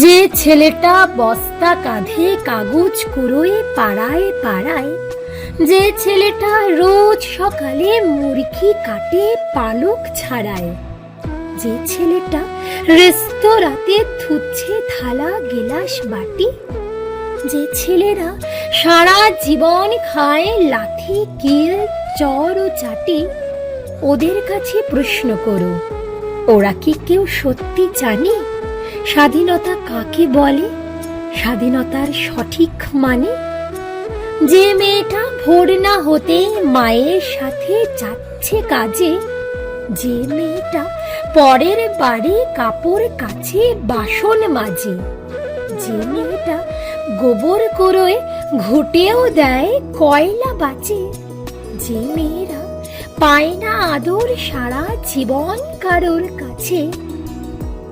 যে ছেলেটা বস্তা কাঁধে কাগজ কুড়োয় পাড়ায় পাড়ায়, যে ছেলেটা রোজ সকালে মুরগি কাটে পালক ছাড়ায়, যে ছেলেটা রেস্তোরাঁতে থুচ্ছে থালা গেলাস বাটি, যে ছেলেরা সারা জীবন খায় লাথি, কিল, চর ও চাটি, ওদের কাছে প্রশ্ন করো, ওরা কি কেউ সত্যি জানে? স্বাধীনতা কাকে বলে? স্বাধীনতার সঠিক মানে? যে মেয়েটা ভোর না হতে মায়ের সাথে যাচ্ছে কাজে, যে মেয়েটা পরের বাড়ি কাপড় কাছে বাসন মাজে যে মেয়েটা গোবর করোয় ঘুটেও দেয় কয়লা বাঁচে, যে মেয়েরা পায় না আদর সারা জীবন কারোর কাছে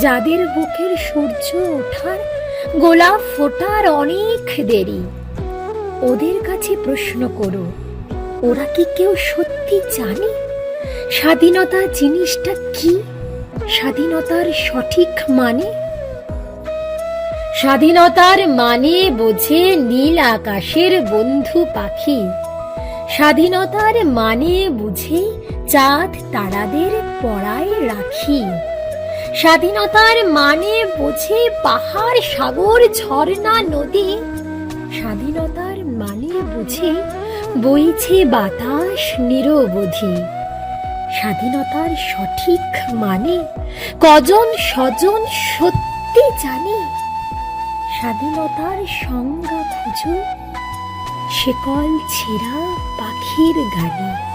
যাদের বুকের সূর্য ওঠার গোলাপ ফোটার অনেক দেরি। ওদের কাছে প্রশ্ন করো, ওরা কি কেউ সত্যি জানে? স্বাধীনতা জিনিসটা কি? স্বাধীনতার সঠিক মানে? স্বাধীনতার মানে বোঝে নীল আকাশের বন্ধু পাখি। স্বাধীনতার মানে বুঝে চাঁদ তারাদের পড়ায় রাখি। স্বাধীনতার মানে বোঝে পাহাড়, সাগর, ঝর্ণা, নদী। স্বাধীনতার মানে বুঝে বইছে বাতাস নিরবধি। স্বাধীনতার সঠিক মানে কজন স্বজন সত্যি জানে। স্বাধীনতার সংজ্ঞা খুঁজো, শেকল ছেঁড়া পাখির গানে।